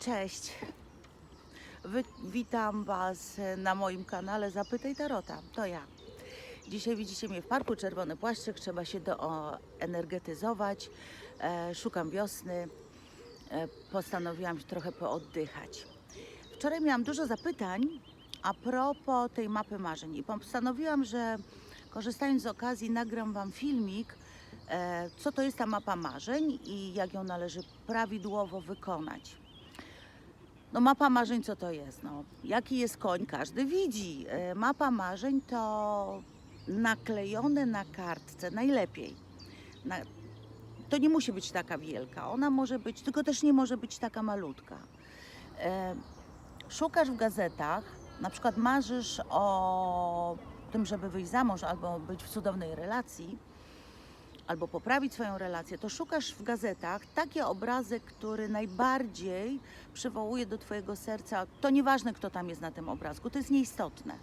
Cześć. Wy, witam Was na moim kanale Zapytaj Tarota. To ja. Dzisiaj widzicie mnie w parku Czerwony Płaszczyk. Trzeba się doenergetyzować. E, szukam wiosny. E, postanowiłam się trochę pooddychać. Wczoraj miałam dużo zapytań a propos tej mapy marzeń i postanowiłam, że korzystając z okazji nagram Wam filmik, e, co to jest ta mapa marzeń i jak ją należy prawidłowo wykonać. No mapa marzeń co to jest? No, jaki jest koń każdy widzi. E, Mapa marzeń to naklejone na kartce najlepiej. Na, to nie musi być taka wielka, ona może być, tylko też nie może być taka malutka. E, Szukasz w gazetach, na przykład marzysz o tym, żeby wyjść za mąż albo być w cudownej relacji, albo poprawić swoją relację, to szukasz w gazetach taki obrazek, który najbardziej przywołuje do Twojego serca. To nieważne, kto tam jest na tym obrazku, to jest nieistotne.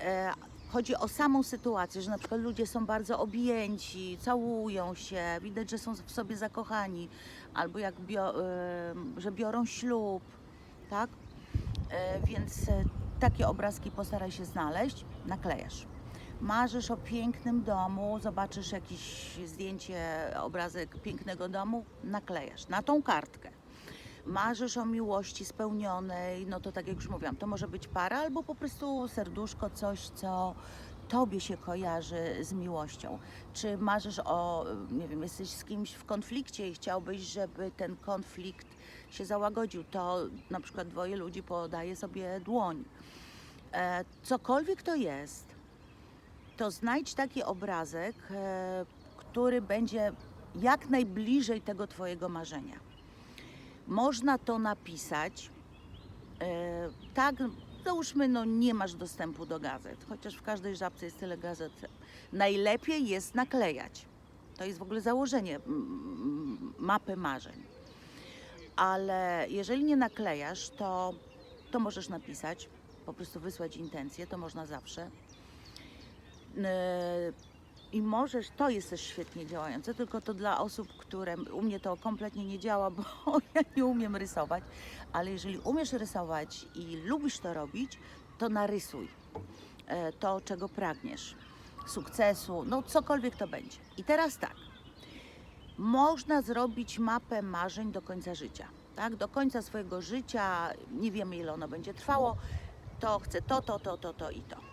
E, Chodzi o samą sytuację, że na przykład ludzie są bardzo objęci, całują się, widać, że są w sobie zakochani, albo jak bio, e, że biorą ślub, tak? E, Więc e, takie obrazki postaraj się znaleźć, naklejasz. Marzysz o pięknym domu, zobaczysz jakieś zdjęcie, obrazek pięknego domu, naklejasz na tą kartkę. Marzysz o miłości spełnionej, no to tak jak już mówiłam, to może być para albo po prostu serduszko, coś, co tobie się kojarzy z miłością. Czy marzysz o, nie wiem, jesteś z kimś w konflikcie i chciałbyś, żeby ten konflikt się załagodził, to na przykład dwoje ludzi podaje sobie dłoń. E, cokolwiek to jest, to znajdź taki obrazek, e, który będzie jak najbliżej tego Twojego marzenia. Można to napisać e, tak, załóżmy, no nie masz dostępu do gazet, chociaż w każdej żabce jest tyle gazet. Najlepiej jest naklejać. To jest w ogóle założenie mapy marzeń. Ale jeżeli nie naklejasz, to, to możesz napisać, po prostu wysłać intencję, to można zawsze. Yy, I możesz, to jest też świetnie działające, tylko to dla osób, które, u mnie to kompletnie nie działa, bo ja nie umiem rysować, ale jeżeli umiesz rysować i lubisz to robić, to narysuj e, to, czego pragniesz. Sukcesu, no cokolwiek to będzie. I teraz tak, można zrobić mapę marzeń do końca życia. Tak? Do końca swojego życia, nie wiemy ile ono będzie trwało, to chcę to, to, to, to, to i to.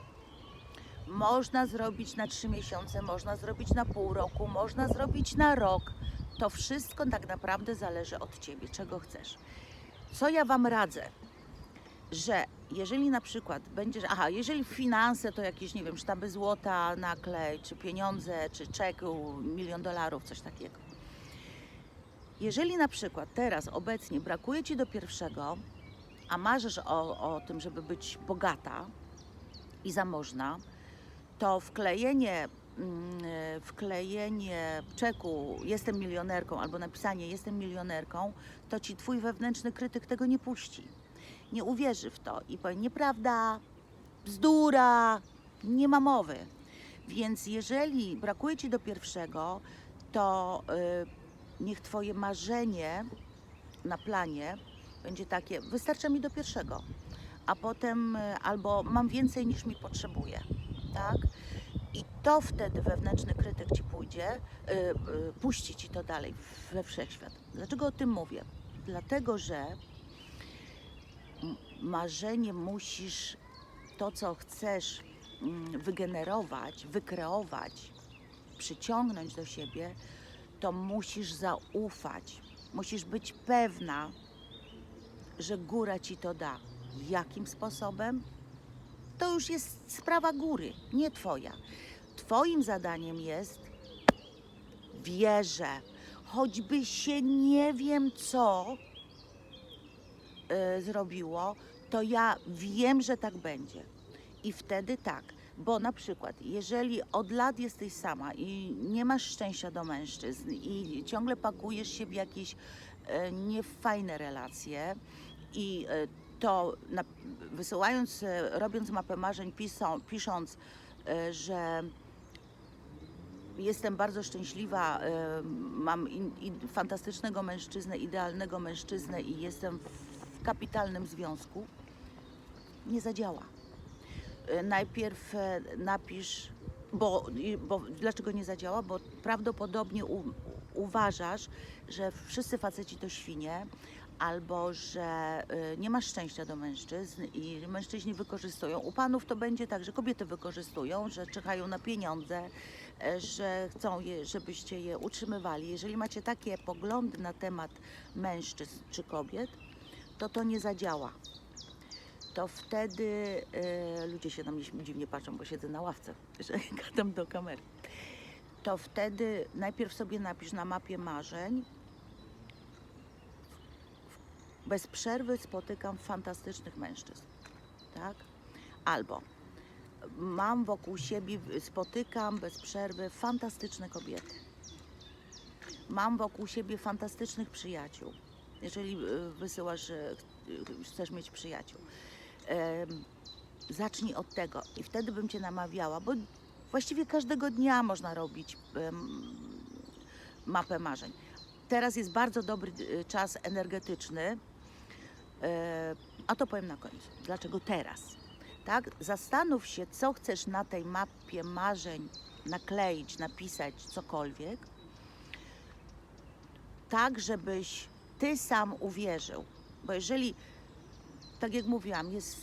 Można zrobić na trzy miesiące, można zrobić na pół roku, można zrobić na rok. To wszystko tak naprawdę zależy od Ciebie, czego chcesz. Co ja Wam radzę? Że jeżeli na przykład będziesz, aha, jeżeli finanse to jakieś, nie wiem, sztaby złota, naklej, czy pieniądze, czy czek, milion dolarów, coś takiego. Jeżeli na przykład teraz, obecnie brakuje Ci do pierwszego, a marzysz o, o tym, żeby być bogata i zamożna, to wklejenie, mm, e, wklejenie czeku jestem milionerką albo napisanie jestem milionerką, to ci twój wewnętrzny krytyk tego nie puści. Nie uwierzy w to i powie nieprawda, bzdura, nie ma mowy. Więc jeżeli brakuje ci do pierwszego, to y, niech twoje marzenie na planie będzie takie, wystarcza mi do pierwszego, a potem y, albo mam więcej niż mi potrzebuje, tak? I to wtedy wewnętrzny krytyk ci pójdzie, y, y, puści ci to dalej we wszechświat. Dlaczego o tym mówię? Dlatego, że marzenie musisz to, co chcesz mm, wygenerować, wykreować, przyciągnąć do siebie, to musisz zaufać. Musisz być pewna, że góra ci to da. Jakim sposobem? To już jest sprawa góry, nie twoja. Twoim zadaniem jest wierzę, choćby się nie wiem co y, zrobiło, to ja wiem, że tak będzie. I wtedy tak, bo na przykład, jeżeli od lat jesteś sama i nie masz szczęścia do mężczyzn i ciągle pakujesz się w jakieś e, niefajne relacje i e, to na, wysyłając, e, robiąc mapę marzeń, pisą, pisząc, e, że jestem bardzo szczęśliwa, e, mam in, in, fantastycznego mężczyznę, idealnego mężczyznę i jestem w kapitalnym związku, nie zadziała. Najpierw napisz, bo, bo dlaczego nie zadziała? Bo prawdopodobnie u, uważasz, że wszyscy faceci to świnie, albo że e, nie masz szczęścia do mężczyzn i mężczyźni wykorzystują. U panów to będzie tak, że kobiety wykorzystują, że czekają na pieniądze, e, że chcą, je, żebyście je utrzymywali. Jeżeli macie takie poglądy na temat mężczyzn czy kobiet, to to nie zadziała to wtedy e, ludzie się na mnie dziwnie patrzą, bo siedzę na ławce, że gadam do kamery. To wtedy najpierw sobie napisz na mapie marzeń. Bez przerwy spotykam fantastycznych mężczyzn, tak? Albo mam wokół siebie, spotykam bez przerwy fantastyczne kobiety. Mam wokół siebie fantastycznych przyjaciół. Jeżeli e, wysyłasz, ch- chcesz mieć przyjaciół zacznij od tego i wtedy bym cię namawiała, bo właściwie każdego dnia można robić mapę marzeń. Teraz jest bardzo dobry y, czas energetyczny, e, a to powiem na końcu. Dlaczego teraz? Tak? Zastanów się, co chcesz na tej mapie marzeń nakleić, napisać, cokolwiek, tak, żebyś ty sam uwierzył. Bo jeżeli tak jak mówiłam, jest.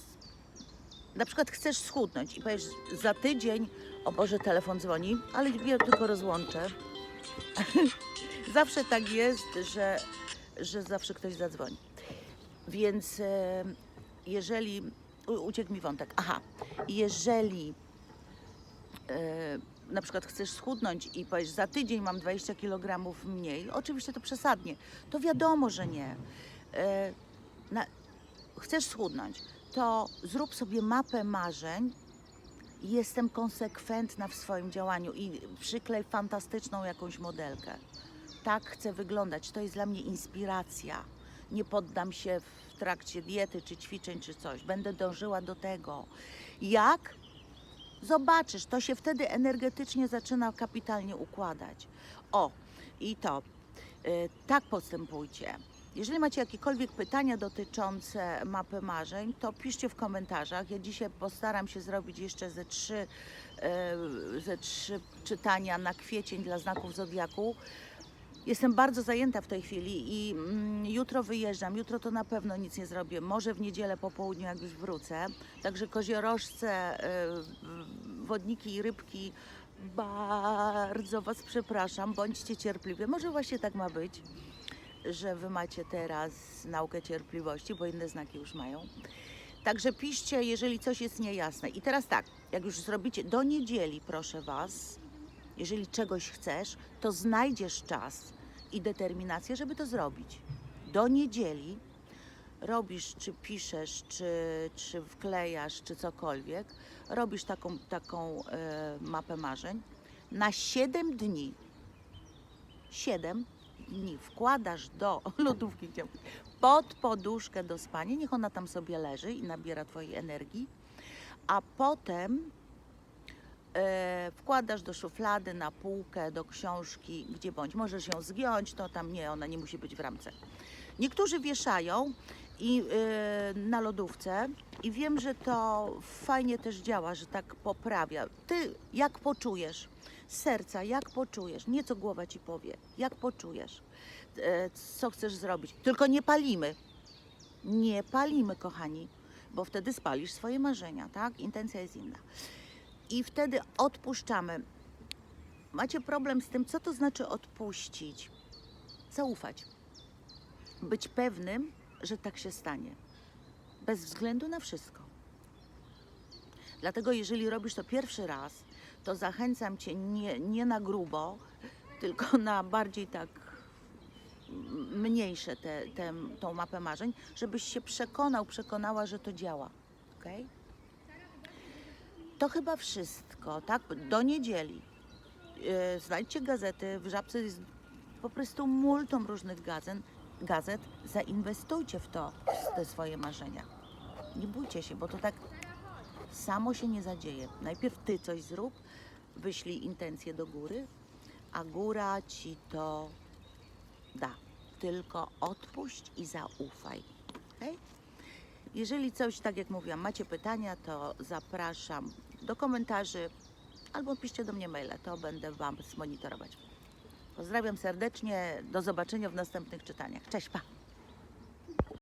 Na przykład chcesz schudnąć i powiesz za tydzień, o Boże, telefon dzwoni, ale ja tylko rozłączę. zawsze tak jest, że, że zawsze ktoś zadzwoni. Więc e, jeżeli. Uciekł mi wątek. Aha, jeżeli e, na przykład chcesz schudnąć i powiesz za tydzień mam 20 kg mniej, oczywiście to przesadnie, to wiadomo, że nie. E, na, chcesz schudnąć, to zrób sobie mapę marzeń. Jestem konsekwentna w swoim działaniu i przyklej fantastyczną jakąś modelkę. Tak chcę wyglądać. To jest dla mnie inspiracja. Nie poddam się w trakcie diety, czy ćwiczeń, czy coś. Będę dążyła do tego. Jak? Zobaczysz, to się wtedy energetycznie zaczyna kapitalnie układać. O, i to. Y, tak postępujcie. Jeżeli macie jakiekolwiek pytania dotyczące mapy marzeń, to piszcie w komentarzach. Ja dzisiaj postaram się zrobić jeszcze ze trzy, e, ze trzy czytania na kwiecień dla znaków Zodiaku. Jestem bardzo zajęta w tej chwili i mm, jutro wyjeżdżam. Jutro to na pewno nic nie zrobię. Może w niedzielę po południu, jak już wrócę. Także koziorożce, e, wodniki i rybki, bardzo Was przepraszam. Bądźcie cierpliwi. Może właśnie tak ma być że wy macie teraz naukę cierpliwości, bo inne znaki już mają. Także piszcie, jeżeli coś jest niejasne. I teraz tak, jak już zrobicie do niedzieli, proszę was, jeżeli czegoś chcesz, to znajdziesz czas i determinację, żeby to zrobić. Do niedzieli robisz, czy piszesz, czy, czy wklejasz, czy cokolwiek, robisz taką, taką e, mapę marzeń na 7 dni. 7 dni wkładasz do lodówki pod poduszkę do spania, niech ona tam sobie leży i nabiera Twojej energii, a potem wkładasz do szuflady, na półkę, do książki, gdzie bądź. Możesz ją zgiąć, to tam nie, ona nie musi być w ramce. Niektórzy wieszają i e, na lodówce i wiem, że to fajnie też działa, że tak poprawia. Ty jak poczujesz? serca, jak poczujesz, nie co głowa ci powie, jak poczujesz, e, co chcesz zrobić. Tylko nie palimy. Nie palimy, kochani, bo wtedy spalisz swoje marzenia, tak? Intencja jest inna. I wtedy odpuszczamy. Macie problem z tym, co to znaczy odpuścić? Zaufać. Być pewnym, że tak się stanie. Bez względu na wszystko. Dlatego, jeżeli robisz to pierwszy raz, to zachęcam Cię nie, nie na grubo, tylko na bardziej tak mniejsze te, te, tą mapę marzeń, żebyś się przekonał, przekonała, że to działa. Okay? To chyba wszystko, tak? Do niedzieli. Yy, Znajdźcie gazety, w Żabce jest po prostu multum różnych gazet, gazet. Zainwestujcie w to, w te swoje marzenia. Nie bójcie się, bo to tak samo się nie zadzieje. Najpierw ty coś zrób, wyślij intencje do góry, a góra ci to da. Tylko odpuść i zaufaj. okej? Jeżeli coś, tak jak mówiłam, macie pytania, to zapraszam do komentarzy albo piszcie do mnie maile, to będę Wam monitorować. Pozdrawiam serdecznie, do zobaczenia w następnych czytaniach. Cześć, pa!